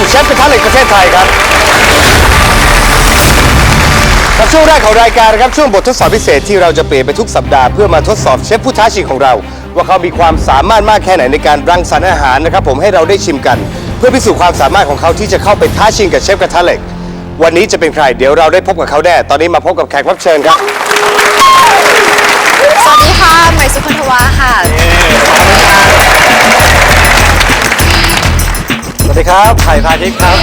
สู่เชฟกระทะเหล็กประเทศไทยครับกับช่วงแรกของรายการนะครับช่วงบททดสอบพิเศษที่เราจะเปลี่ยนไปทุกสัปดาห์เพื่อมาทดสอบเชฟผู้ท้าชิงของเรา ว่าเขามีความสามารถมากแค่ไหนในการรังสรรค์อาหารนะครับผมให้เราได้ชิมกัน เพื่อพิสูจน์ความสามารถของเขาที่จะเข้าไปท้าชิงกับเชฟกระทะเหล็ก วันนี้จะเป็นใครเดี๋ยวเราได้พบกับเขาแน่ตอนนี้มาพบกับแขกรับเชิญครับสวัสดีค่ะใหม่สุคนทวาค่ะ วัสดีครับ ไผ่พาทิตย์ครับ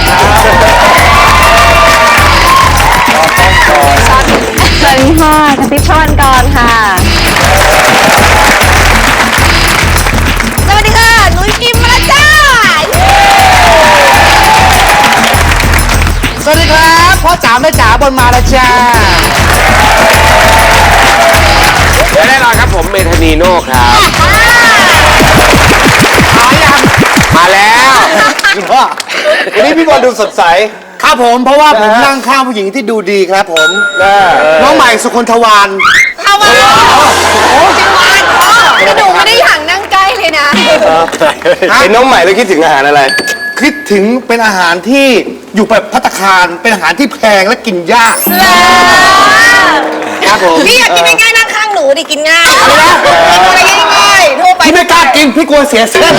สวัสดีค่ะกติชวันกรค่ะ สวัสดีค่ะ นุ้ยพิมมาจ้า สวัสดีครับพ่อจ๋าแม่จ๋าบนมาแล้วจ้าและแน่นอนครับผมเมทานีโน่ครับ วันนี้พี่บอลดูสดใส ครับผมเพราะว่าผมนะฮะนั่งข้างผู้หญิงที่ดูดีครับผมนะน้องใหม่สุคนทวานเอามาโอ้จังหวะนี่หนูไม่ได้อยากนั่งใกล้เลยนะ เห็นน้องใหม่แล้วคิดถึงอาหารอะไร คิดถึงเป็นอาหารที่อยู่แบบพัตตาคารเป็นอาหารที่แพงและกินยาก ครับผมพี่อยากกินง่ายๆนั่งข้างหนูดิกินง่าย กล้ากินพี่กลัวเสียเส้น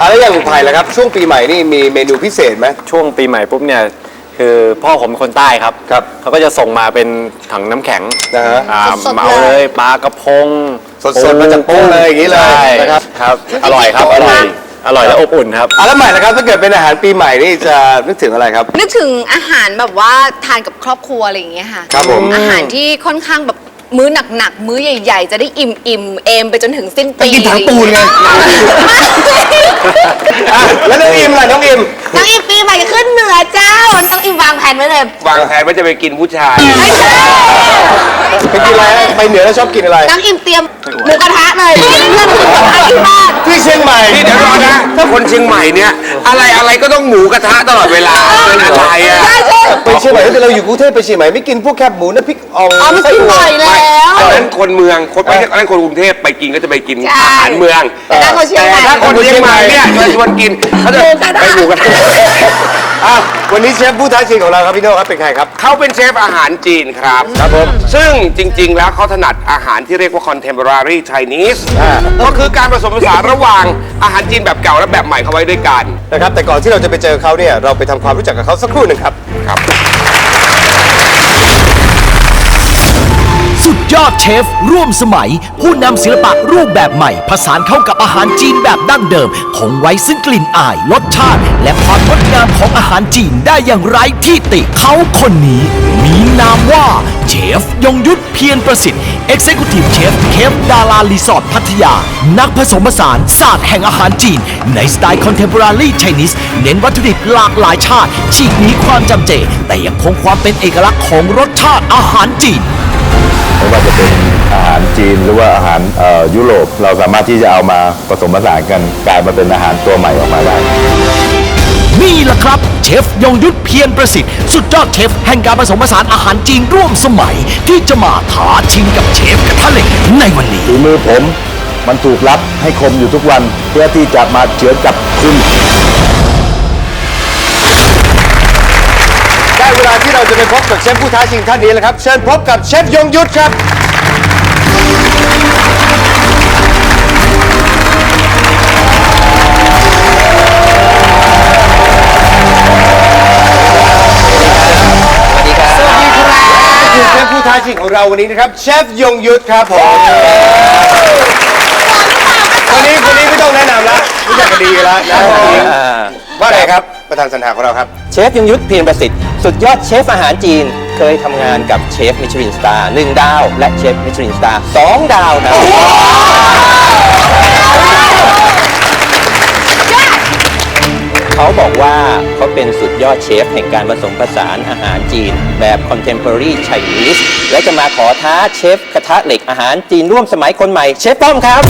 อะไรอย่างไผ่ละครับ ช่วงปีใหม่นี่มีเมนูพิเศษไหม ช่วงปีใหม่ปุ๊บเนี่ยคือพ่อผมเป็นคนใต้ครับครับเขาก็จะส่งมาเป็นถังน้ำแข็งนะฮะ อ่าสดๆเหมาเลย เลยปลากระพงสดๆมาจากโป๊ะเลยอย่างนี้เลยใช่นะครับครับอร่อยครับอร่อยอร่อยและอบอุ่นครับ อะแล้วใหม่ละครับถ้าเกิดเป็นอาหารปีใหม่นี่จะนึกถึงอะไรครับ นึกถึงอาหารแบบว่าทานกับครอบครัวอะไรอย่างเงี้ยค่ะ ครับผม อาหารที่ค่อนข้างแบบ มื้อหนักๆ มื้อใหญ่ ๆ จะได้อิ่มอิ่มๆเอมไปจนถึงสิ้นปีกินถังปูนไงอะแล้วน้องอิมล่ะน้องอิมน้องอิมปีใหม่ขึ้นเหนือเจ้า น้องอิมวางแผนไว้เลยวางแผนว่าจะไปกินผู้ชาย ไม่ใช่ไปกินอะไรฮะไปเหนือแล้วชอบกินอะไร น้องอิมเตรียมหมูกระทะเลยเพื่อนหมูกระทะที่บ้านที่เชียงใหม่ นี่เดี๋ยวรอนะ ถ้าคนเชียงใหม่เนี่ย อะไรอะไรก็ต้องหมูกระทะตลอดเวลาเป็นอะไรอะใช่ใช่ไปเชียงใหม่ถ้าเกิดเราอยู่กรุงเทพไปเชียงใหม่ไม่กินพวกแคบหมูน้ำพริกอ่องอ๋อไม่กินบ่อยแล้วอันนั้นคนเมืองคนไม่ใช่อันนั้นคนกรุงเทพไปกินก็จะไปกินใช่อาหารเมืองแต่ถ้าคนเชียงใหม่ถ้าคนเชียงใหม่เนี่ยจะชวนกินเขาจะไปหมูกระทะอะวันนี้เชฟผู้ท้าชิงของเราครับพี่โน่ครับเป็นใครครับเขาเป็นเชฟอาหารจีนครับ ครับผม ซึ่งจริง ๆ แล้วเขาถนัดอาหารที่เรียกว่า contemporary Chinese อ่า ก็คือการผสมผสานระหว่างอาหารจีนแบบเก่าและแบบใหม่เข้าไว้ด้วยกัน นะครับแต่ก่อนที่เราจะไปเจอเขาเนี่ยเราไปทำความรู้จักกับเขาสักครู่หนึ่งครับ ครับ ยอดเชฟ ร่วมสมัย ผู้นำศิลปะรูปแบบใหม่ ผสานเข้ากับอาหารจีนแบบดั้งเดิม คงไว้ซึ่งกลิ่นอายรสชาติ และความงดงามของอาหารจีนได้อย่างไร้ที่ติ เขาคนนี้ มีนามว่าเชฟ ยงยุทธเพียรประสิทธิ์ Executive Chef เคฟดารารีสอร์ทพัทยา นักผสมผสานศาสตร์แห่งอาหารจีน ในสไตล์ Contemporary Chinese เน้นวัตถุดิบหลากหลายชาติฉีกหนีความจำเจ แต่ยังคงความเป็นเอกลักษณ์ของรสชาติอาหารจีน ไม่ว่าจะเป็นอาหารจีนหรือว่าอาหารเอ่อยุโรปเราสามารถที่จะเอามาผสมผสานกันกลายมาเป็นอาหารตัวใหม่ออกมาได้ นี่แหละครับเชฟยงยุทธเพียรประสิทธิ์สุดยอดเชฟแห่งการผสมผสานอาหารจีนร่วมสมัย ที่จะมาท้าชิงกับเชฟกระทะเหล็กในวันนี้ ฝีมือผมมันถูกรับให้คมอยู่ทุกวันเพื่อที่จะมาเฉือนกับคุณ เราจะไปพบกับเชฟผู้ท้าชิงท่านนี้แล้วครับ เชิญพบกับเชฟยงยุทธครับสวัสดีครับสวัสดีครับ คือเชฟผู้ท้าชิงของเราวันนี้นะครับ เชฟยงยุทธครับผมคนนี้คนนี้ไม่ต้องแนะนำแล้วรู้จักกันดีอยู่แล้วนะว่าไงครับประธานสัญหาของเราครับ เชฟยงยุทธเพียรประสิทธิ์ สุดยอดเชฟอาหารจีน เคยทำงานกับเชฟมิชลินสตาร์หนึ่งดาว และเชฟมิชลินสตาร์สองดาวครับเขาบอกว่าเขาเป็นสุดยอดเชฟแห่งการผสมผสานอาหารจีน แบบ contemporary Chinese และจะมาขอท้าเชฟกระทะเหล็กอาหารจีนร่วมสมัยคนใหม่ เชฟป้อมครับ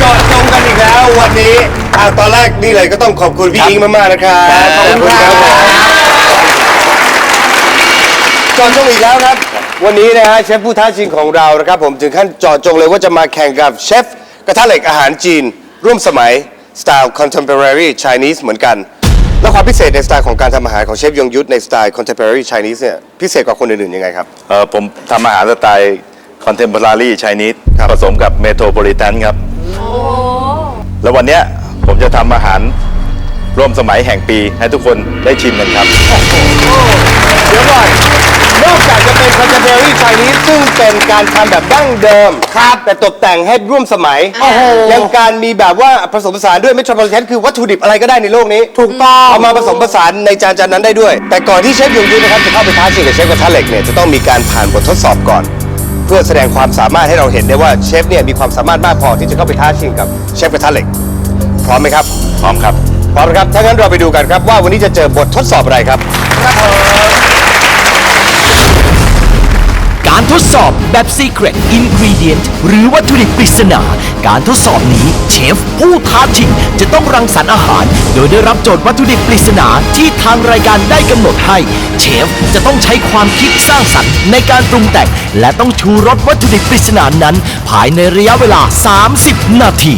จอดจงกันอีกแล้ววันนี้ อ่าตอนแรกนี่เลยก็ต้องขอบคุณพี่อิงมากๆนะครับขอบคุณครับจอดจงอีกแล้วครับ วันนี้นะฮะเชฟผู้ท้าชิงของเรานะครับ ผมถึงขั้นจอดจงเลยว่าจะมาแข่งกับเชฟกระทะเหล็กอาหารจีน ร่วมสมัยสไตล์ contemporary Chinese เหมือนกัน แล้วความพิเศษในสไตล์ของการทำอาหารของเชฟยงยุทธในสไตล์ contemporary Chinese เนี่ยพิเศษกว่าคนอื่นๆยังไงครับ เอ่อผมทำอาหารสไตล์ contemporary Chinese ผสมกับ metropolitan ครับ แล้ววันเนี้ย ผมจะทำอาหารร่วมสมัยแห่งปีให้ทุกคนได้ชิมกันครับ เดี๋ยวก่อนนอกจากจะเป็น contemporary Chinese ซึ่งเป็นการทำแบบดั้งเดิมครับแต่ตกแต่งให้ร่วมสมัยยังการมีแบบว่าผสมผสานด้วย metropolitan คือวัตถุดิบอะไรก็ได้ในโลกนี้ถูกต้องเอามาผสมผสานในจานจานนั้นได้ด้วย แต่ก่อนที่เชฟยงยุทธนะครับจะเข้าไปท้าชิงกับเชฟกระทะเหล็กเนี่ยจะต้องมีการผ่านบททดสอบก่อน เพื่อแสดงความสามารถให้เราเห็นได้ว่าเชฟเนี่ยมีความสามารถมากพอที่จะเข้าไปท้าชิงกับเชฟกระทะเหล็ก พร้อมไหมครับ พร้อมครับ พร้อมนะครับ ถ้างั้นเราไปดูกันครับว่าวันนี้จะเจอบททดสอบอะไรครับ การทดสอบแบบ Secret Ingredient หรือวัตถุดิบปริศนา การทดสอบนี้เชฟผู้ท้าชิงจะต้องรังสรรค์อาหาร โดยได้รับโจทย์วัตถุดิบปริศนาที่ทางรายการได้กำหนดให้ เชฟจะต้องใช้ความคิดสร้างสรรค์ในการปรุงแต่ง และต้องชูรสวัตถุดิบปริศนานั้น ภายในระยะเวลา 30 นาที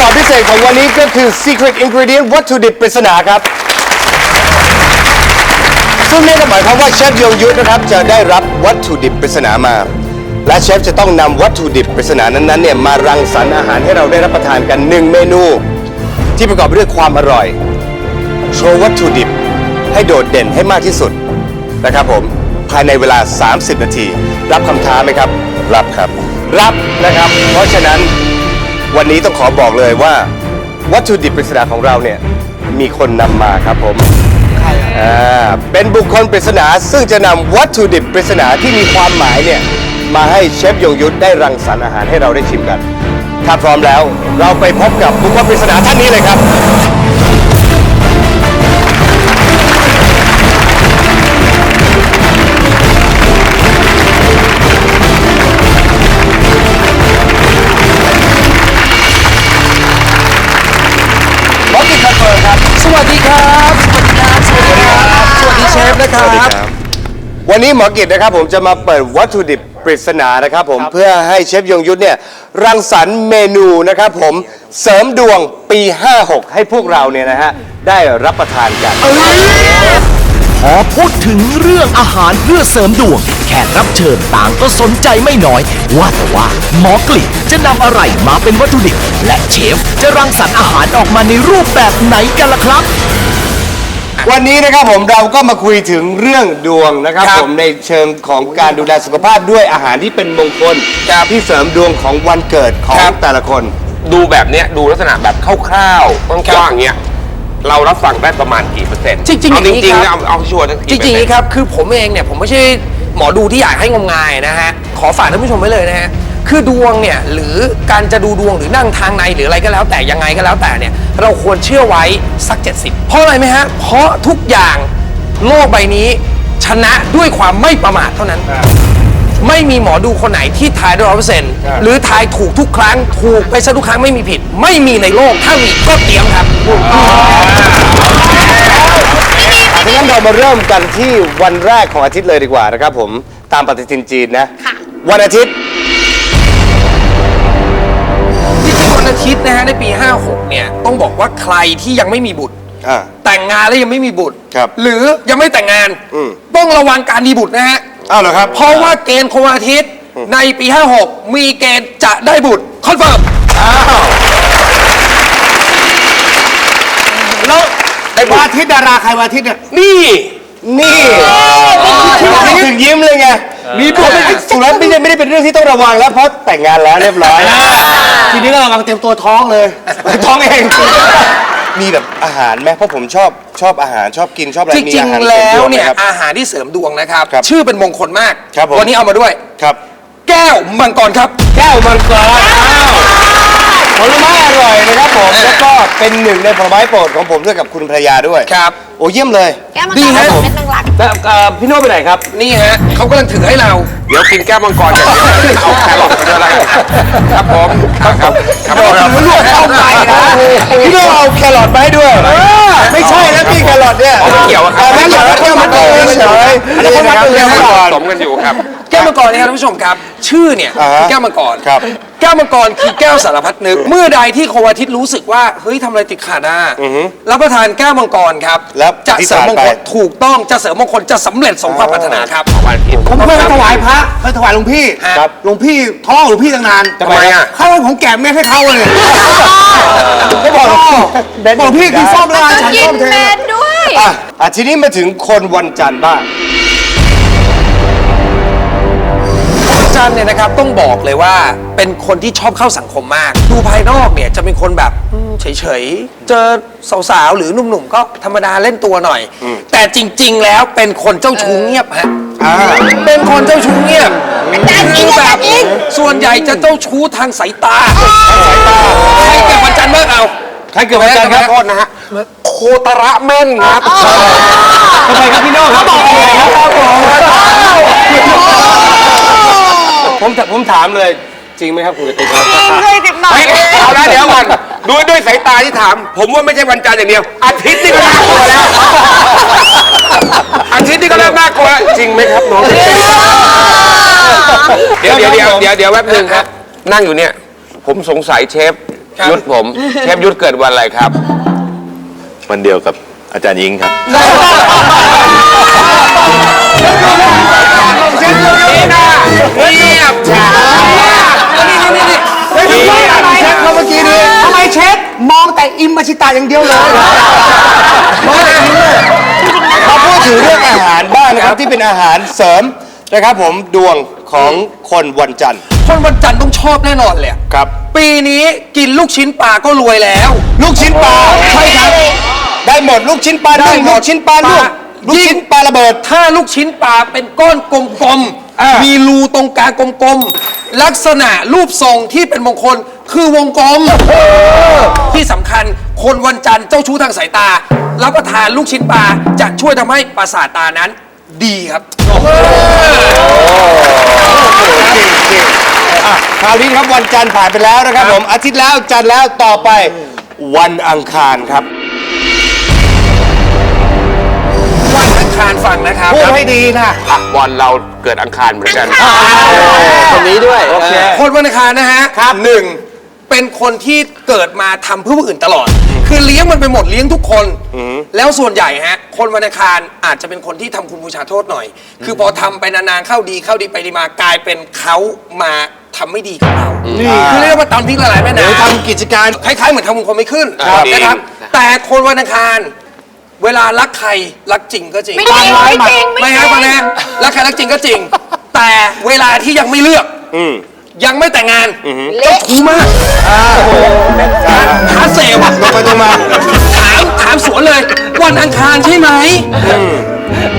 สอบพิเศษของวันนี้ก็คือ Secret Ingredient วัตถุดิบปริศนาครับ ซึ่งนั่นก็หมายความว่าเชฟยงยุทธนะครับ จะได้รับวัตถุดิบปริศนามา และเชฟจะต้องนำวัตถุดิบปริศนานั้นๆเนี่ยมารังสรรค์อาหารให้เราได้รับประทานกันหนึ่งเมนู ที่ประกอบไปด้วยความอร่อย โชว์วัตถุดิบให้โดดเด่นให้มากที่สุดนะครับผมภายในเวลา 30 นาที รับคำท้าไหมครับ รับครับ รับนะครับ เพราะฉะนั้น วันนี้ต้องขอบอกเลยว่า วัตถุดิบปริศนาของเราเนี่ยมีคนนำมาครับผมอ่าเป็นบุคคลปริศนาซึ่งจะนำวัตถุดิบปริศนาที่มีความหมายเนี่ยมาให้เชฟยงยุทธได้รังสรรค์อาหารให้เราได้ชิมกัน ถ้าพร้อมแล้วเราไปพบกับบุคคลปริศนาท่านนี้เลยครับ เชฟนะครับ วันนี้หมอกิจนะครับผมจะมาเปิดวัตถุดิบปริศนานะครับผมเพื่อให้เชฟยงยุทธเนี่ยรังสรรค์เมนูนะครับผมเสริมดวงปี 56 ให้พวกเราเนี่ยนะฮะได้รับประทานกันพอพูดถึงเรื่องอาหารเพื่อเสริมดวง แขกรับเชิญต่างก็สนใจไม่น้อย ว่าแต่ว่าหมอกลิ่นจะนำอะไรมาเป็นวัตถุดิบ และเชฟจะรังสรรค์อาหารออกมาในรูปแบบไหนกันล่ะครับ วันนี้นะครับผมเราก็มาคุยถึงเรื่องดวงนะครับ ครับผมในเชิงของการดูแลสุขภาพด้วยอาหารที่เป็นมงคลที่เสริมดวงของวันเกิดของครับ แต่ละคน ดูแบบเนี้ยดูลักษณะแบบคร่าวๆกว้างๆเงี้ยเรารับฟังได้ประมาณกี่เปอร์เซ็นต์จริงๆเอาอจย่างนี้ริงๆครันะบเอาเอาชัวร์นะจริงๆนี่ครับคือผมเองเนี่ยผมไม่ใช่หมอดูที่อยากให้งมงายนะฮะขอฝากท่านผู้ชมไว้เลยนะฮะ คือดวงเนี่ยหรือการจะดูดวงหรือนั่งทางในหรืออะไรก็แล้วแต่ยังไงก็แล้วแต่เนี่ยเราควรเชื่อไว้สัก 70 เพราะอะไรไหมฮะ เพราะทุกอย่างโลกใบนี้ชนะด้วยความไม่ประมาทเท่านั้น ไม่มีหมอดูคนไหนที่ทายได้ร้อยเปอร์เซ็นต์หรือทายถูกทุกครั้ง ถูกไปซะทุกครั้งไม่มีผิด ไม่มีในโลกถ้ามีก็เตรียมครับดังนั้นเรามาเริ่มกันที่วันแรกของอาทิตย์เลยดีกว่านะครับผมตามปฏิทินจีนนะค่ะวันอาทิตย์ ริงๆวันอาทิตย์นะฮะในปี 56 เนี่ย ต้องบอกว่าใครที่ยังไม่มีบุตร อ่า แต่งงานแล้วยังไม่มีบุตร ครับหรือยังไม่แต่งงาน อืม ต้องระวังการมีบุตรนะฮะ อ้าวเหรอครับ เพราะว่าเกณฑ์ของวันอาทิตย์ในปี 56 มีเกณฑ์จะได้บุตรคอนเฟิร์มอ้าวแล้วไอ้วันอาทิตย์ดาราใครวันอาทิตย์เนี่ยนี่ นี่ถึงยิ้มเลยไงมีบุตรสุดแล้วไม่ได้ไม่ได้เป็นเรื่องที่ต้องระวังแล้วเพราะแต่งงานแล้วเรียบร้อย ทีนี้ก็กำลังเตรียมตัวท้องเลยท้องเองมีแบบอาหารไหมเพราะผมชอบชอบอาหารชอบกินชอบอะไรจมีริงอาหารๆแล้วเนี่ยสริมดงไหมครับ อาหารที่เสริมดวงนะครับ ครับชื่อเป็นมงคลมาก ครับผม วันนี้เอามาด้วย ครับ แก้วมังกรครับ แก้วมังกรอ้าว ผลไม้อร่อยนะครับผมแล้วก็เป็นหนึ่งในผลไม้โปรดของผมด้วยกับคุณภรรยาด้วยครับโอ้เยี่ยมเลย แก้วมังดีกรฮะผสมเม็ดแมงลักแล้วเอ่อพี่โน้ตไปไหนครับ นี่ฮะเขากำลังถือให้เรา เดี๋ยวกินแก้วมังกรอย่างเดียวเอาแครอทมาด้วยแล้วกันครับผมครับครับครับผมลวกเข้าไปนะพี่โน้ตเอาแครอทมาให้ด้วยไม่ใช่แล้วพี่แครอทดเนี่ยอ๋อไม่เกี่ยวอะครับไม่เกี่ยวแก้วมังกรเฉยๆอันนี้เป็นแก้วมังกรสมกันอยู่ครับ แก้วมังกรเนี่ยครับท่านผู้ชมครับ ชื่อเนี่ยอ่าฮะคือแก้วมังกรครับ แก้วมังกรคือแก้วสารพัดนึก เมื่อใดที่โควาทิตรู้สึกว่าเฮ้ยทำอะไรติดขัดอะรับประทานแก้วมังกรครับแล้วจะเสริมมงคลอธิษฐานไป ถูกต้องจะเสริมมงคลจะสำเร็จสมความปรารถนาครับวันอาทิตย์ ผมเคยถวายพระเคยถวายหลวงพี่ครับหลวงพี่ท้องหลวงพี่ตั้งนานทำไมอะ เขาให้ผมแกะเม็ดให้เขาเลยก็บอกหลวงบอกหลวงพี่กินส้มแล้วกันฉันกิส้นมเทเม็ดด้วย อะอะทีนี้มาถึงคนวันจันทร์บ้าง วันจันทร์เนี่ยนะครับต้องบอกเลยว่าเป็นคนที่ชอบเข้าสังคมมาก ดูภายนอกเนี่ยจะเป็นคนแบบอืมเฉยๆ เจอสาวๆ หรือหนุ่มๆ ก็ธรรมดาเล่นตัวหน่อย แต่จริงๆแล้วเป็นคนเจ้าชู้เงียบฮะเป็นคนเจ้าชู้เงียบคือแบบส่วนใหญ่จะเจ้าชู้ทางสายตาใครเกิดวันจันทร์เมื่อเอา ใครเกิดวันจันทร์ครับโทษนะฮะโคตระแม่นครับทำไมครับพี่โน้ครับบอกเลยครับผม ผมผมถามเลย จริงไหมครับคุณกติกครับเคยติดหน่อยไม่เอาละเดี๋ยวก่อนดูด้วยสายตาที่ถาม ผมว่าไม่ใช่วันจันทร์อย่างเดียว อาทิตย์นี่ก็น่ากลัวแล้ว อาทิตย์นี่ก็เริ่มน่ากลัวแล้วจริงไหมครับน้องเดี๋ยวเดี๋ยวเดี๋ยวเดี๋ยวเดี๋ยวแป๊บหนึงครับ นั่งอยู่เนี่ย ผมสงสัยเชฟครับยุทธผม เชฟยุทธเกิดวันอะไรครับ วันเดียวกับอาจารย์ยิงครับ นี่นะเงียบจ้านี่นี่นี่เฮ้ยทำไมอะไรเชฟเขาเมื่อกี้นี้ทำไมเชฟมองแต่อิมมาชิตาอย่างเดียวเลยมาพูดถึงเรื่องอาหารบ้างนะครับที่เป็นอาหารเสริมนะครับผมดวงของคนวันจันทร์คนวันจันทร์ต้องชอบแน่นอนเลยครับ ปีนี้กินลูกชิ้นปลาก็รวยแล้ว ลูกชิ้นปลาใช่ครับได้หมดลูกชิ้นปลาได้หมดลูกชิ้นปลาลวก ลาลูกชิ้นปลาระเบิด ถ้าลูกชิ้นปลาเป็นก้อนกลมอ่าๆมีรูตรงกลางกลมๆ ลักษณะรูปทรงที่เป็นมงคลคือวงกลม ที่สำคัญคนวันจันทร์เจ้าชู้ทางสายตา รับประทานลูกชิ้นปลาจะช่วยทำให้ประสาทตานั้น ดีครับอะคราวนี้ครับวันจันทร์ผ่านไปแล้วนะครับผมอาทิตย์แล้วจันทร์แล้วต่อไปวันอังคารครับ คารฟังนะครับพูดให้ดีนะอะบอลเราเกิดอังคารเหมือนกันคนนี้ด้วยโอเคคนวันอังคารนะฮะหนึ่งเป็นคนที่เกิดมาทำเพื่อผู้อื่นตลอด คือเลี้ยงมันไปหมดเลี้ยงทุกคน แล้วส่วนใหญ่ฮะ คนวันอังคารอาจจะเป็นคนที่ทำคุณบูชาโทษหน่อย คือพอทำไปนานๆเข้าดีเข้าดีไปดีมากลายเป็นเขามาทำไม่ดีกับเราคือเรียกว่าตำพริกละลายแม่หรือน้ำทำกิจการคล้ายๆเหมือนทำมงคลไม่ขึ้นครับนะครับแต่คนวันอังคาร เวลารักใครรักจริงก็จริง ไม่จริงไม่จริงไม่ไม่จฮะริฟังงนะรักใครรักจริงก็จริง แต่เวลาที่ยังไม่เลือกยังไม่แต่งงานเจ้าชู้มากหาเสวอะตรงไปตรงมาถามถามสวนเลย วันอังคารใช่ไหม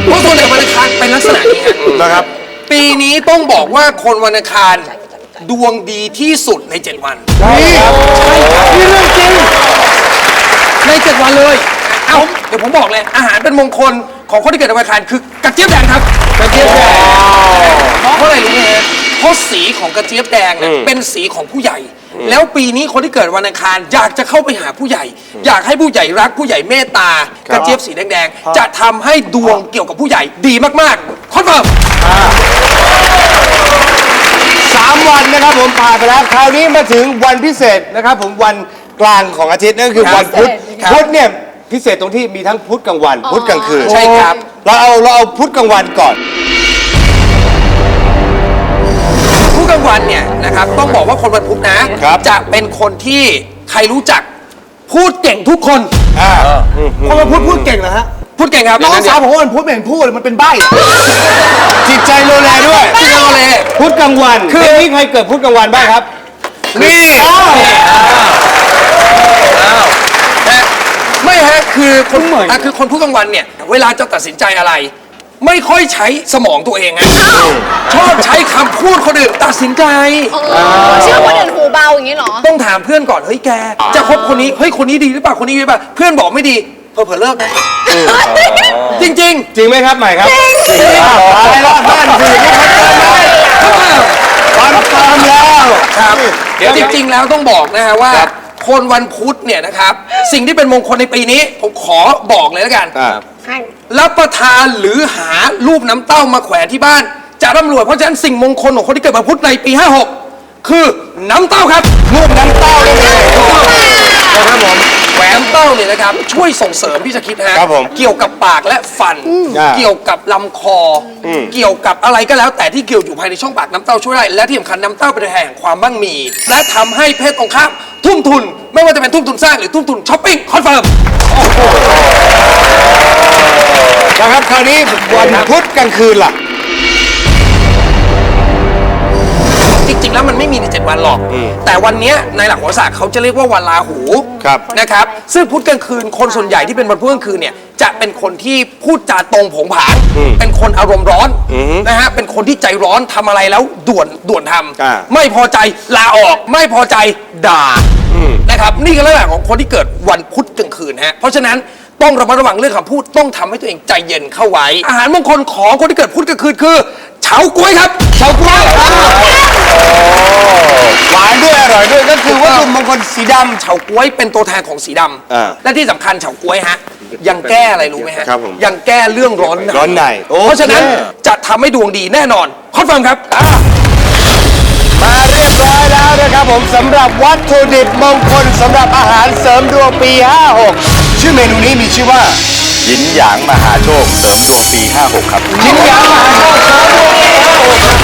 เพราะส่วนใหญ่วันอังคารเป็นลักษณะนี้ฮะนะครับ ปีนี้ต้องบอกว่าคนวันอังคาร ดวงดีที่สุดใน 7 วันใช่ครับใช่ครับนี่เรื่องจริง ในเจ็ดวันเลยเอาเดี๋ยวผมบอกเลยอาหารเป็นมงคลของคนที่เกิดในวันอังคารคือกระเจี๊ยบแดงครับกระเจี๊ยบแดงเพราะอะไรรู้ไหมฮะเพราะสีของกระเจี๊ยบแดงเนี่ยเป็นสีของผู้ใหญ่ แล้วปีนี้คนที่เกิดวันอังคารอยากจะเข้าไปหาผู้ใหญ่ อยากให้ผู้ใหญ่รักผู้ใหญ่เมตตากระเจี๊ยบสีแดงๆจะทำให้ดวงเกี่ยวกับผู้ใหญ่ดีมากๆคอนเฟิร์ม สามวันนะครับผมผ่านไปแล้วคราวนี้มาถึงวันพิเศษนะครับผมวันกลางของอาทิตย์นั่นก็คือครับวันพุธครับ พุธเนี่ย พิเศษตรงที่มีทั้งพุธกลางวัน พุธกลางคืนใช่ครับ เราเอาเราเอาพุธกลางวันก่อน ผู้กลางวันเนี่ยนะครับต้องบอกว่าคนวันพุธนะครับ จะเป็นคนที่ใครรู้จักพูดเก่งทุกคนอ่าคนมาพูดพูดเก่งเหรอฮะพูดเก่งครับน้องสาวผมว่ามันพูดไม่เห็นพูดเลยมันเป็นใบ้จิตใจโลแลด้วย พี่โอเลยพุธกลางวันคือคือนี่ใครเกิดพุธกลางวันบ้างครับนี่นะไม่ ฮะคือคนเหมือนคือคนพูดกลางวันเนี่ย เวลาจะตัดสินใจอะไร ไม่ค่อยใช้สมองตัวเองอะชอบใช้คำพูดคนอื่นตัดสินใจ เชื่อคนอื่นหูเบาอย่างนี้เหรอ ต้องถามเพื่อนก่อน เฮ้ยแก จะคบคนนี้ เฮ้ยคนนี้ดีหรือเปล่าคนนี้ดีหรือเปล่าเพื่อนบอกไม่ดีเผลอๆเลิกนะจริง จริงไหมครับใหม่ครับจริงอ้าวอะไรล่ะนั่นสินี่เขาเติมแล้วคอนเฟิร์มแล้วๆครับจริง ๆ แล้วต้องบอกนะฮะว่า คนวันพุธเนี่ยนะครับ สิ่งที่เป็นมงคลในปีนี้ ผมขอบอกเลยแล้วกันอ่ารับประทานหรือหารูปน้ำเต้ามาแขวนที่บ้าน จะร่ำรวยเพราะฉะนั้นสิ่งมงคลของคนที่เกิดวันพุธในปี 56 คือน้ำเต้าครับรูปน้ำเต้านี่เองนะครับผมแหวนเต้าเนี่ยนะครับช่วยส่งเสริมพี่จะคิดฮะครับผมเกี่ยวกับปากและฟัน อ่าเกี่ยวกับลำคออเกี่ยวกับอะไรก็แล้ว แต่ที่เกี่ยวอยู่ภายในช่องปากน้ำเต้าช่วยได้และที่สำคัญน้ำเต้าเป็นตัวแทนแห่งความมั่งมี และทำให้เพศตรงข้ามทุ่มทุน ไม่ว่าจะเป็นทุ่มทุนสร้างหรือทุ่มทุนช้อปปิ้งคอนเฟิร์ม นะครับคราวนี้วันพุธกลางคืนล่ะ ริงๆแล้วมันไม่มีใน7วันหรอกแต่วันเนี้ยในหลักโหราศาสตร์เขาจะเรียกว่าวันลาหูครับ นะครับ ซึ่งพุธกลางคืนคนส่วนใหญ่ที่เป็นวันพุธกลางคืนเนี่ยจะเป็นคนที่พูดจาตรงโผงผางเป็นคนอารมณ์ร้อนนะฮะเป็นคนที่ใจร้อนทำอะไรแล้วด่วนด่วนทอ่าำไม่พอใจลาออกไม่พอใจด่านะครับนี่ก็ลักษณะของคนที่เกิดวันพุธกลางคืนฮะเพราะฉะนั้นต้องระมัดระวังเรื่องคำพูดต้องทำให้ตัวเองใจเย็นเข้าไว้ อาหารมงคลของคนที่เกิดพุธกลางคืนคือเฉาก๊วยครับเฉาก๊วย หวานด้วยอ ร่อยด้วยก็คือวัตถุมงคลสีดเฉาก๊วยเป็นตัวแทนของสีดอ่าำและที่สำคัญเฉาก๊วยฮะยังแก้อะไรรู้ไหมฮะครับผม ยังแก้เรื่องร้อนในร้อนในโอเคเพราะฉะนั้นจะทำให้ดวงดีแน่นอนคอนเฟิร์มครับอ่าำมาเรียบร้อยแล้วนะครับผมสำหรับวัตถุดิบมงคลสำหรับอาหารเสริมดวงปี 56 ชื่อเมนูนี้มีชื่อว่ายินหยางมหาโชคเสริมดวงปี 56 ครับ ยินยางมหาโชคเสริมดวงปี 56